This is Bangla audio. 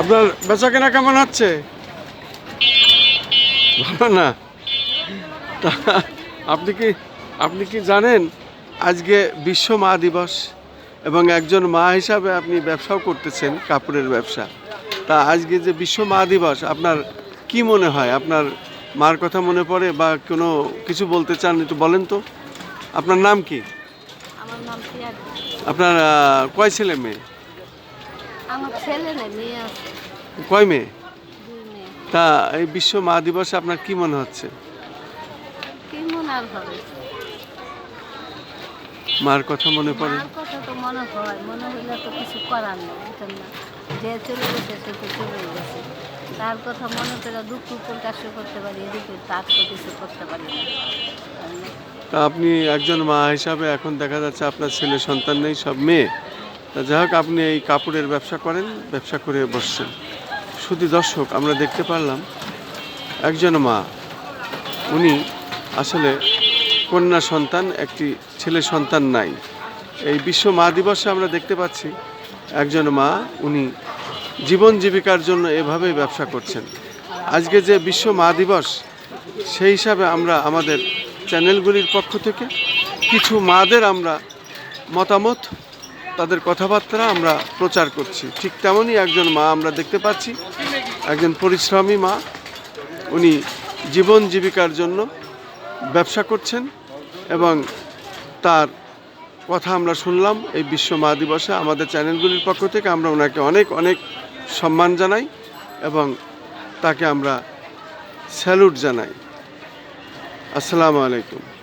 আপনার বেচা কেনা কেমন হচ্ছে? ভালো না। আপনি কি আপনি কি জানেন আজকে বিশ্ব মা দিবস এবং একজন মা হিসাবে আপনি ব্যবসাও করতেছেন কাপড়ের ব্যবসা। তা আজকে যে বিশ্ব মা দিবস আপনার কি মনে হয়? আপনার মার কথা মনে পড়ে বা কোনো কিছু বলতে চান একটু বলেন তো। আপনার নাম কি? আপনার কয় ছেলে মেয়ে? আমার ছেলে নেই মেয়ে আছে। কয় মেয়ে? তা এই বিশ্ব মা দিবসে আপনার কি মনে হচ্ছে? কি মনে আর হবে? মার কথা মনে পড়ে? মার কথা তো মনে হয় মনে হইলে তো কিছু করার নেই বুঝছেন না। যে চলে গেছে সে তো চলে গেছে। তার কথা মনে করে দুঃখ প্রকাশ করতে পারি এদিকে তার তো কিছু করতে পারি না। তা আপনি একজন মা হিসাবে এখন দেখা যাচ্ছে আপনার ছেলে সন্তান নেই সব মেয়ে? যাই হোক, আপনি এই কাপড়ের ব্যবসা করেন, ব্যবসা করে বসছেন। শুধু দর্শক, আমরা দেখতে পারলাম, একজন মা, উনি আসলে কন্যা সন্তান, একটি ছেলে সন্তান নাই। এই বিশ্ব মা দিবসে আমরা দেখতে পাচ্ছি, একজন মা, উনি জীবন জীবিকার জন্য এভাবেই ব্যবসা করছেন। আজকে যে বিশ্ব মা দিবস, সেই হিসাবে আমরা আমাদের চ্যানেলগুলির পক্ষ থেকে কিছু মাদের আমরা মতামত তাদের কথাবার্তা আমরা প্রচার করছি। ঠিক তেমনই একজন মা আমরা দেখতে পাচ্ছি। একজন পরিশ্রমী মা। উনি জীবন জীবিকার জন্য ব্যবসা করছেন এবং তার কথা আমরা শুনলাম এই বিশ্ব মা দিবসে। আমাদের চ্যানেলগুলির পক্ষ থেকে আমরা ওনাকে অনেক অনেক সম্মান জানাই এবং তাকে আমরা স্যালুট জানাই। আসসালামু আলাইকুম।